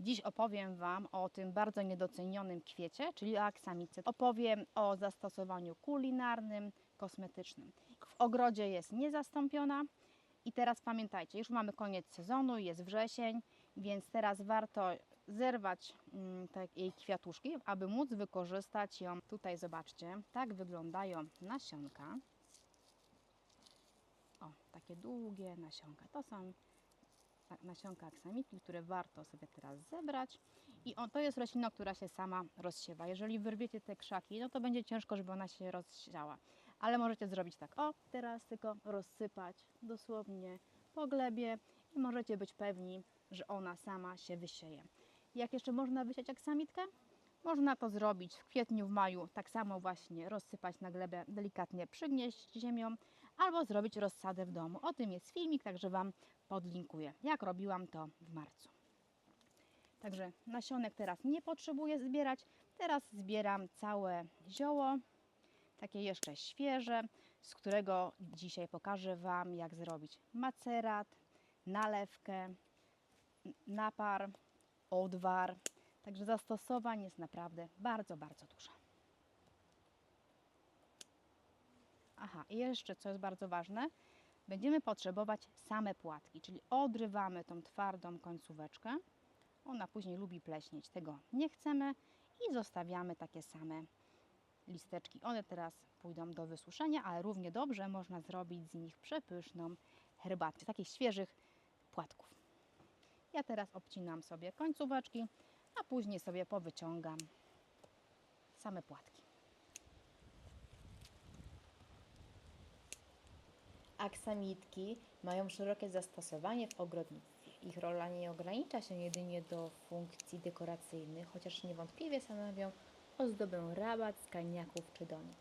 Dziś opowiem Wam o tym bardzo niedocenionym kwiecie, czyli o aksamicy. Opowiem o zastosowaniu kulinarnym, kosmetycznym. W ogrodzie jest niezastąpiona i teraz pamiętajcie, już mamy koniec sezonu, jest wrzesień, więc teraz warto zerwać te jej kwiatuszki, aby móc wykorzystać ją. Tutaj zobaczcie, tak wyglądają nasionka. O, takie długie nasionka. To są tak, nasionka aksamitki, które warto sobie teraz zebrać. I on, to jest roślina, która się sama rozsiewa. Jeżeli wyrwiecie te krzaki, no to będzie ciężko, żeby ona się rozsiała. Ale możecie zrobić tak, o, teraz tylko rozsypać dosłownie po glebie i możecie być pewni, że ona sama się wysieje. Jak jeszcze można wysiać aksamitkę? Można to zrobić w kwietniu, w maju, tak samo właśnie rozsypać na glebę, delikatnie przygnieść ziemią albo zrobić rozsadę w domu. O tym jest filmik, także Wam podlinkuję, jak robiłam to w marcu. Także nasionek teraz nie potrzebuję zbierać. Teraz zbieram całe zioło, takie jeszcze świeże, z którego dzisiaj pokażę Wam, jak zrobić macerat, nalewkę, napar, odwar. Także zastosowań jest naprawdę bardzo, bardzo dużo. Aha, i jeszcze co jest bardzo ważne, będziemy potrzebować same płatki, czyli odrywamy tą twardą końcóweczkę. Ona później lubi pleśnieć, tego nie chcemy i zostawiamy takie same listeczki. One teraz pójdą do wysuszenia, ale równie dobrze można zrobić z nich przepyszną herbatę, takich świeżych płatków. Ja teraz obcinam sobie końcóweczki, a później sobie powyciągam same płatki. Aksamitki mają szerokie zastosowanie w ogrodnictwie. Ich rola nie ogranicza się jedynie do funkcji dekoracyjnych, chociaż niewątpliwie stanowią ozdobę rabat, skalniaków czy donic.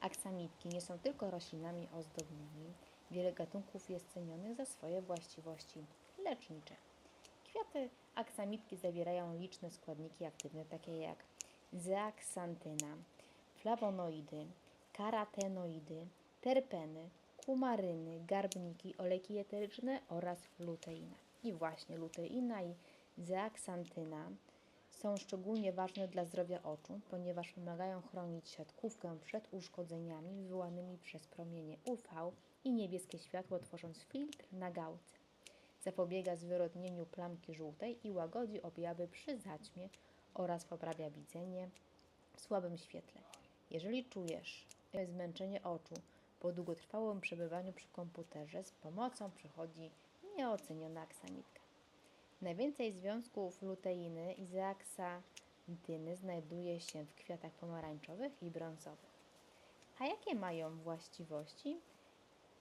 Aksamitki nie są tylko roślinami ozdobnymi. Wiele gatunków jest cenionych za swoje właściwości lecznicze. Kwiaty aksamitki zawierają liczne składniki aktywne, takie jak zeaksantyna, flawonoidy, karotenoidy, terpeny, kumaryny, garbniki, olejki eteryczne oraz luteina. I właśnie luteina i zeaksantyna są szczególnie ważne dla zdrowia oczu, ponieważ pomagają chronić siatkówkę przed uszkodzeniami wywołanymi przez promienie UV i niebieskie światło, tworząc filtr na gałce. Zapobiega zwyrodnieniu plamki żółtej i łagodzi objawy przy zaćmie oraz poprawia widzenie w słabym świetle. Jeżeli czujesz zmęczenie oczu po długotrwałym przebywaniu przy komputerze, z pomocą przychodzi nieoceniona aksamitka. Najwięcej związków luteiny i zeaksantyny znajduje się w kwiatach pomarańczowych i brązowych. A jakie mają właściwości?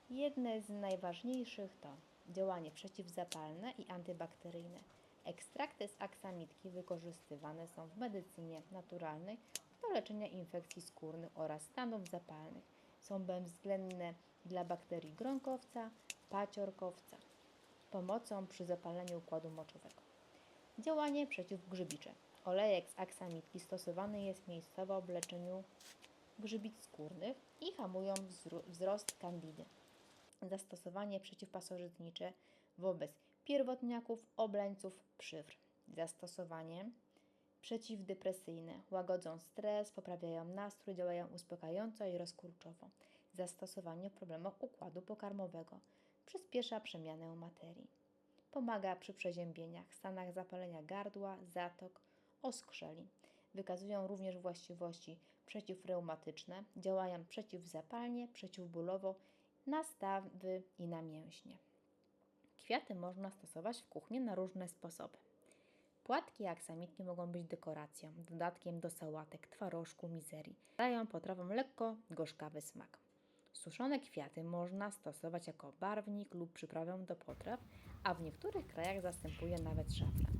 Jedne z najważniejszych to działanie przeciwzapalne i antybakteryjne. Ekstrakty z aksamitki wykorzystywane są w medycynie naturalnej do leczenia infekcji skórnych oraz stanów zapalnych. Są bezwzględne dla bakterii gronkowca, paciorkowca. Pomocą przy zapaleniu układu moczowego. Działanie przeciwgrzybicze. Olejek z aksamitki stosowany jest miejscowo w leczeniu grzybic skórnych i hamują wzro- wzrost kandidy zastosowanie przeciwpasożytnicze wobec pierwotniaków, oblańców, przywr. Zastosowanie przeciwdepresyjne. Łagodzą stres, poprawiają nastrój, działają uspokajająco i rozkurczowo. Zastosowanie w problemach układu pokarmowego. Przyspiesza przemianę materii. Pomaga przy przeziębieniach, stanach zapalenia gardła, zatok, oskrzeli. Wykazują również właściwości przeciwreumatyczne, działają przeciwzapalnie, przeciwbólowo, na stawy i na mięśnie. Kwiaty można stosować w kuchni na różne sposoby. Płatki aksamitki mogą być dekoracją, dodatkiem do sałatek, twarożku, mizerii. Dają potrawom lekko gorzkawy smak. Suszone kwiaty można stosować jako barwnik lub przyprawę do potraw, a w niektórych krajach zastępuje nawet szafran.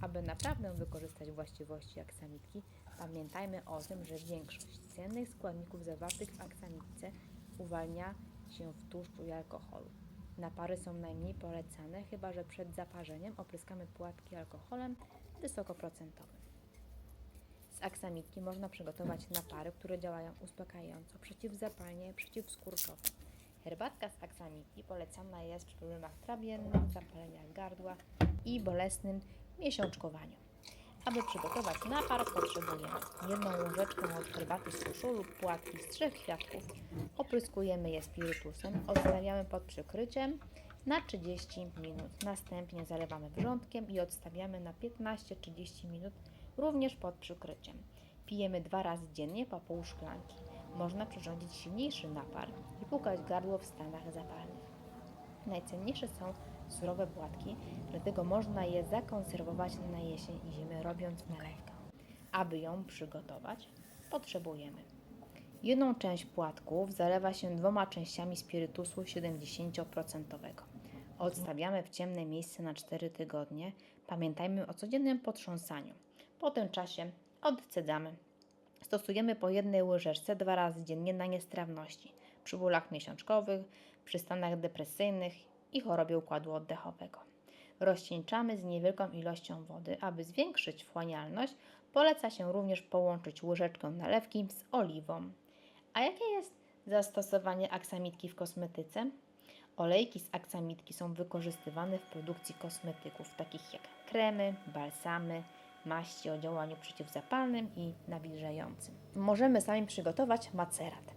Aby naprawdę wykorzystać właściwości aksamitki, pamiętajmy o tym, że większość cennych składników zawartych w aksamitce uwalnia się w tłuszczu i alkoholu. Napary są najmniej polecane, chyba że przed zaparzeniem opryskamy płatki alkoholem wysokoprocentowym. Z aksamitki można przygotować napary, które działają uspokajająco, przeciwzapalnie, przeciwskurczowo. Herbatka z aksamitki polecana jest przy problemach trawiennych, zapaleniach gardła i bolesnym miesiączkowaniu. Aby przygotować napar potrzebujemy jedną łyżeczkę od herbaty z suszu lub płatki z trzech kwiatków. Opryskujemy je spirytusem, odstawiamy pod przykryciem na 30 minut. Następnie zalewamy wrzątkiem i odstawiamy na 15-30 minut również pod przykryciem. Pijemy dwa razy dziennie po pół szklanki. Można przyrządzić silniejszy napar i pukać gardło w stanach zapalnych. Najcenniejsze są surowe płatki, dlatego można je zakonserwować na jesień i zimę, robiąc nalewkę. Aby ją przygotować, potrzebujemy jedną część płatków zalewa się dwoma częściami spirytusu 70%. Odstawiamy w ciemne miejsce na 4 tygodnie. Pamiętajmy o codziennym potrząsaniu. Po tym czasie odcedzamy. Stosujemy po jednej łyżeczce dwa razy dziennie na niestrawności, przy bólach miesiączkowych, przy stanach depresyjnych i chorobie układu oddechowego. Rozcieńczamy z niewielką ilością wody. Aby zwiększyć wchłanialność, poleca się również połączyć łyżeczkę nalewki z oliwą. A jakie jest zastosowanie aksamitki w kosmetyce? Olejki z aksamitki są wykorzystywane w produkcji kosmetyków takich jak kremy, balsamy, maści o działaniu przeciwzapalnym i nawilżającym. Możemy sami przygotować macerat.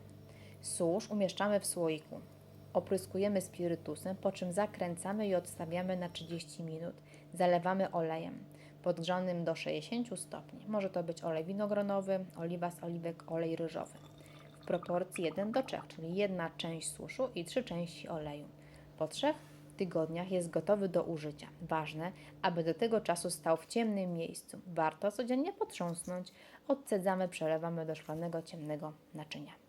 Susz umieszczamy w słoiku. Opryskujemy spirytusem, po czym zakręcamy i odstawiamy na 30 minut. Zalewamy olejem podgrzanym do 60 stopni. Może to być olej winogronowy, oliwa z oliwek, olej ryżowy. W proporcji 1 do 3, czyli jedna część suszu i 3 części oleju. Po 3 tygodniach jest gotowy do użycia. Ważne, aby do tego czasu stał w ciemnym miejscu. Warto codziennie potrząsnąć. Odcedzamy, przelewamy do szklanego ciemnego naczynia.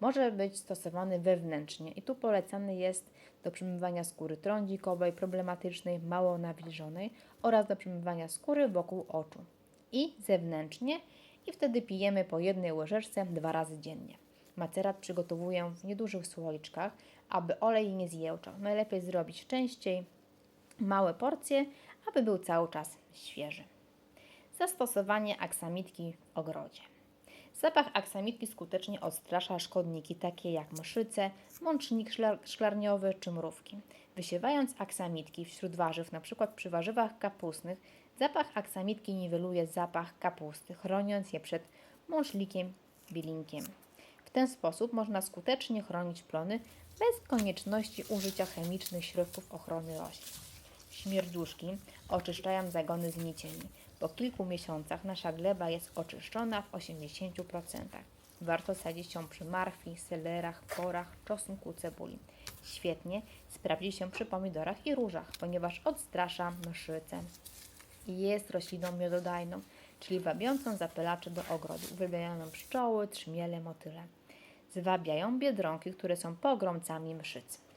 Może być stosowany wewnętrznie i tu polecany jest do przemywania skóry trądzikowej, problematycznej, mało nawilżonej oraz do przemywania skóry wokół oczu. I zewnętrznie i wtedy pijemy po jednej łyżeczce dwa razy dziennie. Macerat przygotowuję w niedużych słoiczkach, aby olej nie zjełczał. Najlepiej zrobić częściej małe porcje, aby był cały czas świeży. Zastosowanie aksamitki w ogrodzie. Zapach aksamitki skutecznie odstrasza szkodniki takie jak mszyce, mącznik szklarniowy czy mrówki. Wysiewając aksamitki wśród warzyw, np. przy warzywach kapustnych, zapach aksamitki niweluje zapach kapusty, chroniąc je przed mączlikiem, bilinkiem. W ten sposób można skutecznie chronić plony bez konieczności użycia chemicznych środków ochrony roślin. Śmierdziuszki oczyszczają zagony z nicieni. Po kilku miesiącach nasza gleba jest oczyszczona w 80%. Warto sadzić ją przy marchwi, selerach, porach, czosnku, cebuli. Świetnie sprawdzi się przy pomidorach i różach, ponieważ odstrasza mszyce. Jest rośliną miododajną, czyli wabiącą zapylacze do ogrodu. Uwielbiają ją pszczoły, trzmiele, motyle. Zwabiają biedronki, które są pogromcami mszyc.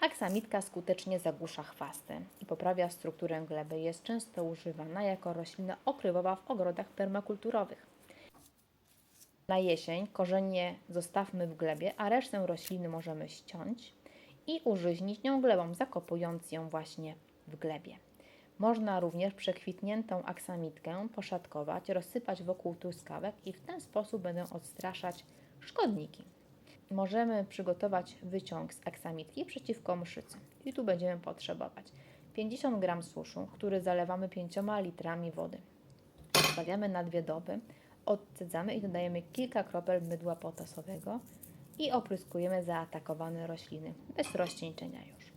Aksamitka skutecznie zagłusza chwastę i poprawia strukturę gleby. Jest często używana jako roślina okrywowa w ogrodach permakulturowych. Na jesień korzenie zostawmy w glebie, a resztę rośliny możemy ściąć i użyźnić nią glebą, zakopując ją właśnie w glebie. Można również przekwitniętą aksamitkę poszatkować, rozsypać wokół truskawek i w ten sposób będą odstraszać szkodniki możemy przygotować wyciąg z aksamitki przeciwko mszycy. I tu będziemy potrzebować 50 g suszu, który zalewamy 5 litrami wody. Zostawiamy na dwie doby, odcedzamy i dodajemy kilka kropel mydła potasowego i opryskujemy zaatakowane rośliny bez rozcieńczenia już.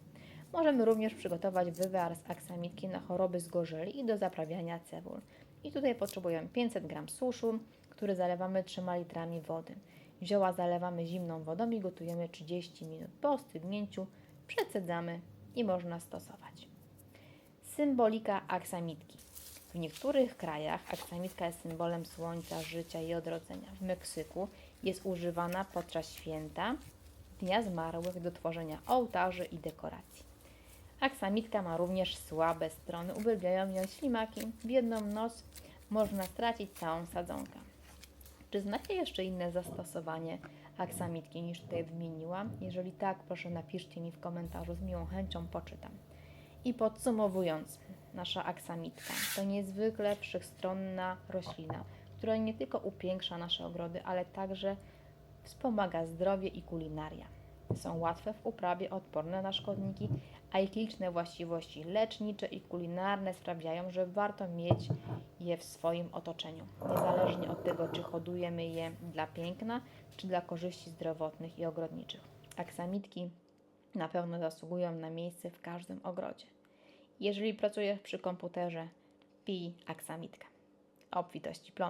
Możemy również przygotować wywar z aksamitki na choroby zgorzeli i do zaprawiania cebul. I tutaj potrzebujemy 500 g suszu, który zalewamy 3 litrami wody. Zioła zalewamy zimną wodą i gotujemy 30 minut. Po ostygnięciu przecedzamy i można stosować. Symbolika aksamitki. W niektórych krajach aksamitka jest symbolem słońca, życia i odrodzenia. W Meksyku jest używana podczas święta Dnia Zmarłych do tworzenia ołtarzy i dekoracji. Aksamitka ma również słabe strony. Uwielbiają ją ślimaki. W jedną noc można stracić całą sadzonkę. Czy znacie jeszcze inne zastosowanie aksamitki niż tutaj wymieniłam? Jeżeli tak, proszę napiszcie mi w komentarzu, z miłą chęcią poczytam. I podsumowując, nasza aksamitka to niezwykle wszechstronna roślina, która nie tylko upiększa nasze ogrody, ale także wspomaga zdrowie i kulinaria. Są łatwe w uprawie, odporne na szkodniki, a ich liczne właściwości lecznicze i kulinarne sprawiają, że warto mieć je w swoim otoczeniu, niezależnie od tego, czy hodujemy je dla piękna, czy dla korzyści zdrowotnych i ogrodniczych. Aksamitki na pewno zasługują na miejsce w każdym ogrodzie. Jeżeli pracujesz przy komputerze, pij aksamitka. Obfitości plonów.